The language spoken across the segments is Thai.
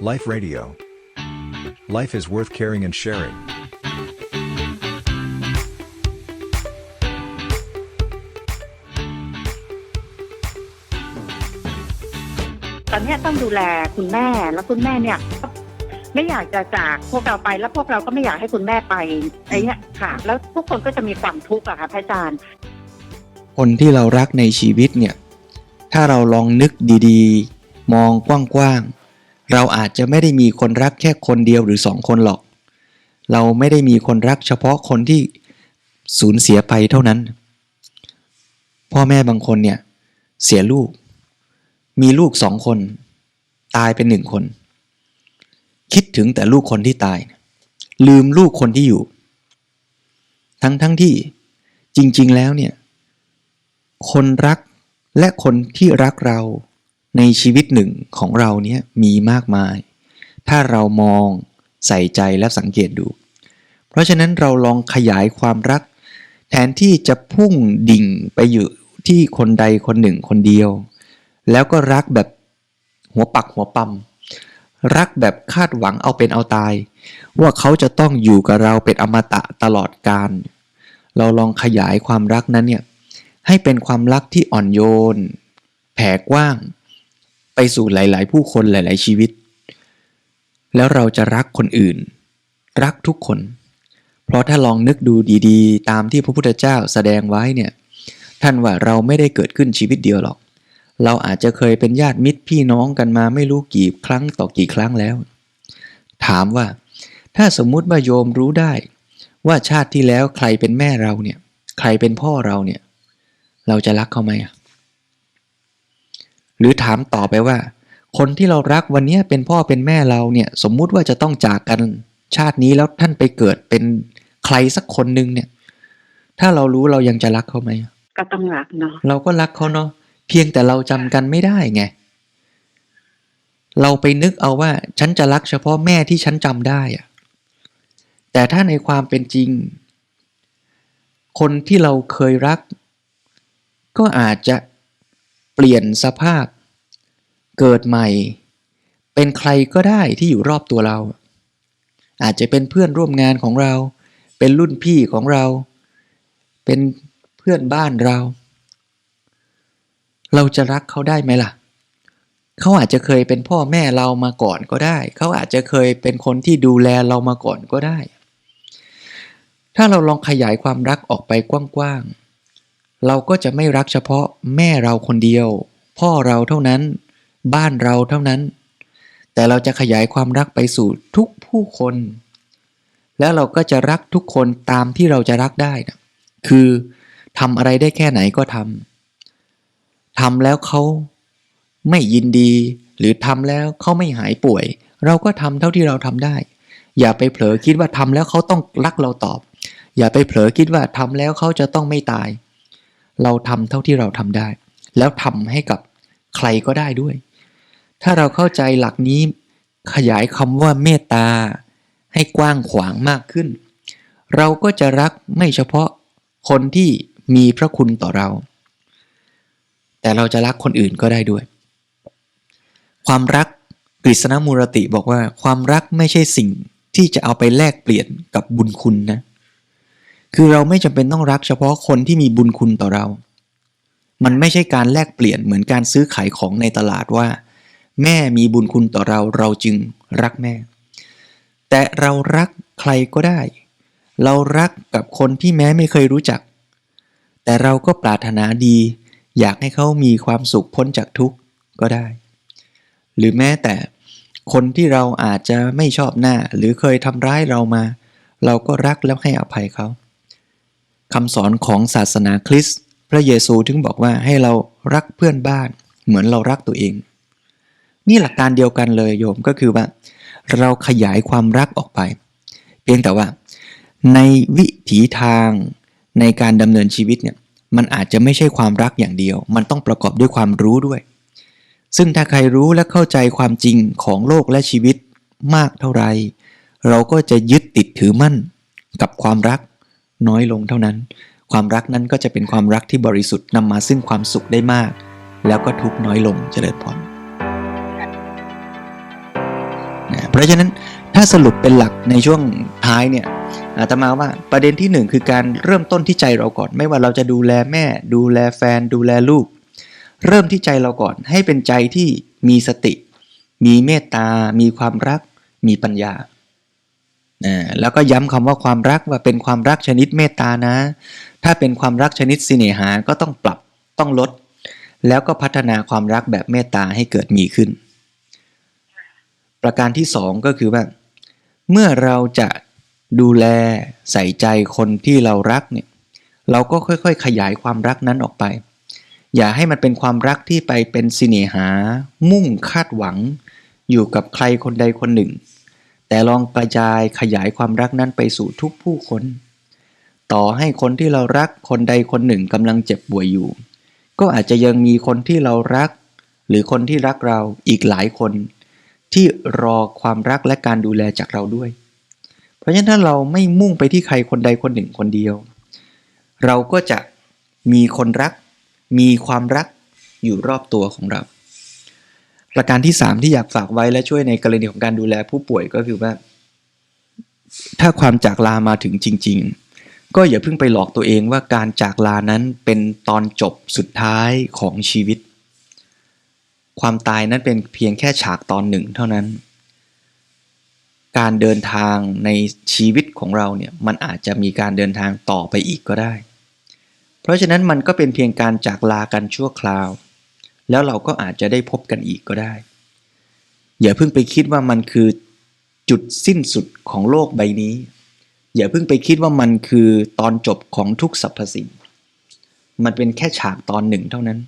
Life Radio. Life is worth caring and sharing. ตอนเนี้ยต้องดูแลคุณแม่แล้วคุณแม่เนี่ยก็ไม่อยากจะจากพวกเราไปแล้วพวกเราก็ไม่อยากให้คุณแม่ไปไอ้เนี้ยค่ะ แล้วทุกคนก็จะมีความทุกข์อะค่ะพระอาจารย์ คนที่เรารักในชีวิตเนี่ย ถ้าเราลองนึกดีๆ มองกว้างๆ เราอาจจะไม่ได้มีคนรักแค่คนเดียวหรือสองคนหรอก เราไม่ได้มีคนรักเฉพาะคนที่สูญเสียไปเท่านั้น พ่อแม่บางคนเนี่ยเสียลูก มีลูกสองคน ตายเป็นหนึ่งคน คิดถึงแต่ลูกคนที่ตาย ลืมลูกคนที่อยู่ ทั้งทั้งที่จริง ๆ แล้วเนี่ย คนรักและคนที่รักเรา ในชีวิตหนึ่งของเราเนี่ยมีมากมาย ถ้าเรามองใส่ใจและสังเกตดู เพราะฉะนั้นเราลองขยายความรัก แทนที่จะพุ่งดิ่งไปอยู่ที่คนใดคนหนึ่งคนเดียว แล้วก็รักแบบหัวปักหัวปั๊มรักแบบคาดหวังเอาเป็นเอาตาย ว่าเขาจะต้องอยู่กับเราเป็นอมตะตลอดกาลเราลองขยายความรักนั้นเนี่ยให้เป็นความรักที่อ่อนโยน แผ่กว้าง ไปสู่หลาย ๆ ผู้คนหลาย ๆ ชีวิต แล้วเราจะรักคนอื่น รักทุกคน เพราะถ้าลองนึกดูดี ๆ ตามที่พระพุทธเจ้าแสดงไว้เนี่ยท่านว่าเราไม่ได้เกิดขึ้นชีวิตเดียวหรอก เราอาจจะเคยเป็นญาติมิตรพี่น้องกันมาไม่รู้กี่ครั้งต่อกี่ครั้งแล้ว ถามว่า ถ้าสมมุติว่าโยมรู้ได้ ว่าชาติที่แล้วใครเป็นแม่เราเนี่ย ใครเป็นพ่อเราเนี่ย เราจะรักเขาไหมอะ หรือถามต่อไปว่า คนที่เรารักวันนี้เป็นพ่อเป็นแม่เราเนี่ยสมมุติว่าจะต้องจากกันชาตินี้แล้วท่านไปเกิดเป็นใครสักคนหนึ่งเนี่ย ถ้าเรารู้เรายังจะรักเขาไหมก็ต้องรักเนาะเราก็รักเขาเนาะเพียงแต่เราจำกันไม่ได้ไงเราไปนึกเอาว่าฉันจะรักเฉพาะแม่ที่ฉันจำได้อะแต่ถ้าในความเป็นจริง คนที่เราเคยรัก ก็อาจจะ เปลี่ยนสภาพ เกิดใหม่ เป็นใครก็ได้ที่อยู่รอบตัวเรา อาจจะเป็นเพื่อนร่วมงานของเรา เป็นรุ่นพี่ของเรา เป็นเพื่อนบ้านเรา เราจะรักเขาได้ไหมล่ะ เขาอาจจะเคยเป็นพ่อแม่เรามาก่อนก็ได้ เขาอาจจะเคยเป็นคนที่ดูแลเรามาก่อนก็ได้ ถ้าเราลองขยายความรักออกไปกว้างๆ เราก็จะไม่รักเฉพาะแม่เราคนเดียว พ่อเราเท่านั้น บ้านเราเท่านั้น แต่เราจะขยายความรักไปสู่ทุกผู้คน แล้วเราก็จะรักทุกคนตามที่เราจะรักได้นะคือทำอะไรได้แค่ไหนก็ทำทำแล้วเขาไม่ยินดี หรือทำแล้วเขาไม่หายป่วย เราก็ทำเท่าที่เราทำได้ อย่าไปเผลอคิดว่าทำแล้วเขาต้องรักเราตอบ อย่าไปเผลอคิดว่าทำแล้วเขาจะต้องไม่ตาย เราทำเท่าที่เราทำได้ แล้วทำให้กับใครก็ได้ด้วย ถ้าเราเข้าใจหลักนี้ขยายคำว่าเมตตา ให้กว้างขวางมากขึ้น เราก็จะรักไม่เฉพาะคนที่มีพระคุณต่อเรา แต่เราจะรักคนอื่นก็ได้ด้วย ความรักกฤษณมูรติบอกว่า ความรักไม่ใช่สิ่งที่จะเอาไปแลกเปลี่ยนกับบุญคุณนะ คือเราไม่จำเป็นต้องรักเฉพาะคนที่มีบุญคุณต่อเรา มันไม่ใช่การแลกเปลี่ยนเหมือนการซื้อขายของในตลาดว่า แม่มีบุญคุณต่อเราเราจึงรักแม่ แต่เรารักใครก็ได้ เรารักกับคนที่แม้ไม่เคยรู้จัก แต่เราก็ปรารถนาดี อยากให้เขามีความสุขพ้นจากทุกข์ก็ได้ หรือแม้แต่คนที่เราอาจจะไม่ชอบหน้าหรือเคยทำร้ายเรามา เราก็รักแล้วให้อภัยเขา คำสอนของศาสนาคริสต์พระเยซูถึงบอกว่าให้เรารักเพื่อนบ้าน เหมือนเรารักตัวเอง นี่หลักการเดียวกันเลยโยมก็คือว่า เราขยายความรักออกไป เพียงแต่ว่า ในวิถีทางในการดำเนินชีวิตเนี่ยมันอาจจะไม่ใช่ความรักอย่างเดียว มันต้องประกอบด้วยความรู้ด้วย ซึ่งถ้าใครรู้และเข้าใจความจริงของโลกและชีวิตมากเท่าไร เราก็จะยึดติดถือมั่นกับความรัก น้อยลงเท่านั้น ความรักนั้นก็จะเป็นความรักที่บริสุทธิ์นำมาซึ่งความสุขได้มาก แล้วก็ทุกน้อยลงเจริญพรเพราะฉะนั้นถ้าสรุปเป็นหลักในช่วงท้ายเนี่ยอาตมาว่าประเด็นที่หนึ่งคือการเริ่มต้นที่ใจเราก่อน ไม่ว่าเราจะดูแลแม่ ดูแลแฟน ดูแลลูก เริ่มที่ใจเราก่อน ให้เป็นใจที่มีสติ มีเมตตา มีความรัก มีปัญญา แล้วก็ย้ำคำว่าความรักว่าเป็นความรักชนิดเมตตานะ ถ้าเป็นความรักชนิดสิเนหาก็ต้องปรับต้องลด แล้วก็พัฒนาความรักแบบเมตตาให้เกิดมีขึ้น ประการที่สองก็คือว่า เมื่อเราจะดูแลใส่ใจคนที่เรารักเนี่ยเราก็ค่อยๆ ขยายความรักนั้นออกไป อย่าให้มันเป็นความรักที่ไปเป็นสิเนหา มุ่งคาดหวัง อยู่กับใครคนใดคนหนึ่ง แต่ลองกระจายขยายความรักนั้นไปสู่ทุกผู้คน ต่อให้คนที่เรารักคนใดคนหนึ่งกำลังเจ็บป่วยอยู่ ก็อาจจะยังมีคนที่เรารัก หรือคนที่รักเราอีกหลายคน ที่รอความรักและการดูแลจากเราด้วย เพราะฉะนั้นถ้าเราไม่มุ่งไปที่ใครคนใดคนหนึ่งคนเดียว เราก็จะมีคนรัก มีความรักอยู่รอบตัวของเรา ประการที่3ที่อยากฝากไว้และช่วยในกรณีของการดูแลผู้ป่วยก็คือว่า ถ้าความจากลามาถึงจริง ๆ ก็อย่าเพิ่งไปหลอกตัวเองว่าการจากลานั้นเป็นตอนจบสุดท้ายของชีวิต ความตายนั้นเป็นเพียงแค่ฉากตอนหนึ่งเท่านั้น การเดินทางในชีวิตของเราเนี่ยมันอาจจะมีการเดินทางต่อไปอีกก็ได้ เพราะฉะนั้นมันก็เป็นเพียงการจากลากันชั่วคราว แล้วเราก็อาจจะได้พบกันอีกก็ได้ อย่าเพิ่งไปคิดว่ามันคือจุดสิ้นสุดของโลกใบนี้ อย่าเพิ่งไปคิดว่ามันคือตอนจบของทุกสรรพสิ่ง มันเป็นแค่ฉากตอนหนึ่งเท่านั้น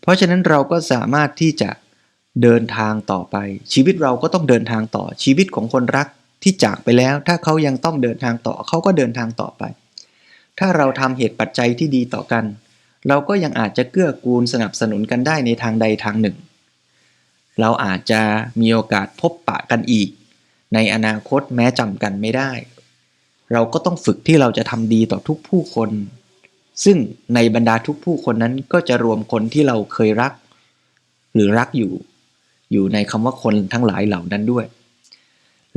เพราะฉะนั้นเราก็สามารถที่จะเดินทางต่อไป ชีวิตเราก็ต้องเดินทางต่อชีวิตของคนรักที่จากไปแล้ว ถ้าเขายังต้องเดินทางต่อเขาก็เดินทางต่อไป ถ้าเราทำเหตุปัจจัยที่ดีต่อกัน เราก็ยังอาจจะเกื้อกูลสนับสนุนกันได้ในทางใดทางหนึ่ง เราอาจจะมีโอกาสพบปะกันอีก ในอนาคตแม้จำกันไม่ได้ เราก็ต้องฝึกที่เราจะทำดีต่อทุกผู้คน ซึ่งในบรรดาทุกผู้คนนั้นก็จะรวมคนที่เราเคยรัก หรือรักอยู่ อยู่ในคำว่าคนทั้งหลายเหล่านั้นด้วย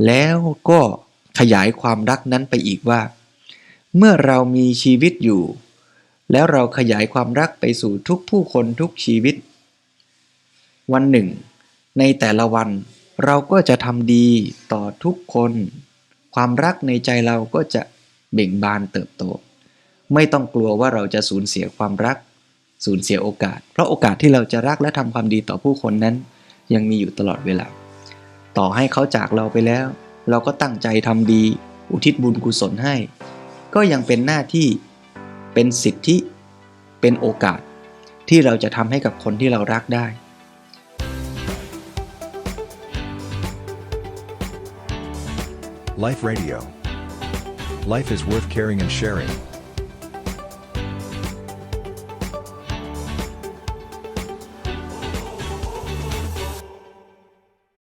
แล้วก็ขยายความรักนั้นไปอีกว่า เมื่อเรามีชีวิตอยู่ แล้วเราขยายความรักไปสู่ทุกผู้คนทุกชีวิต วันหนึ่ง ในแต่ละวันเราก็จะทำดีต่อทุกคน ความรักในใจเราก็จะเบ่งบานเติบโต ไม่ต้องกลัวว่าเราจะสูญเสียความรัก สูญเสียโอกาส เพราะโอกาสที่เราจะรักและทำความดีต่อผู้คนนั้น ยังมีอยู่ตลอดเวลา ต่อให้เขาจากเราไปแล้ว เราก็ตั้งใจทำดี อุทิศบุญกุศลให้ ก็ยังเป็นหน้าที่ เป็นสิทธิเป็นโอกาสที่เราจะทำให้กับคนที่เรารักได้ Life Radio. Life is worth caring and sharing.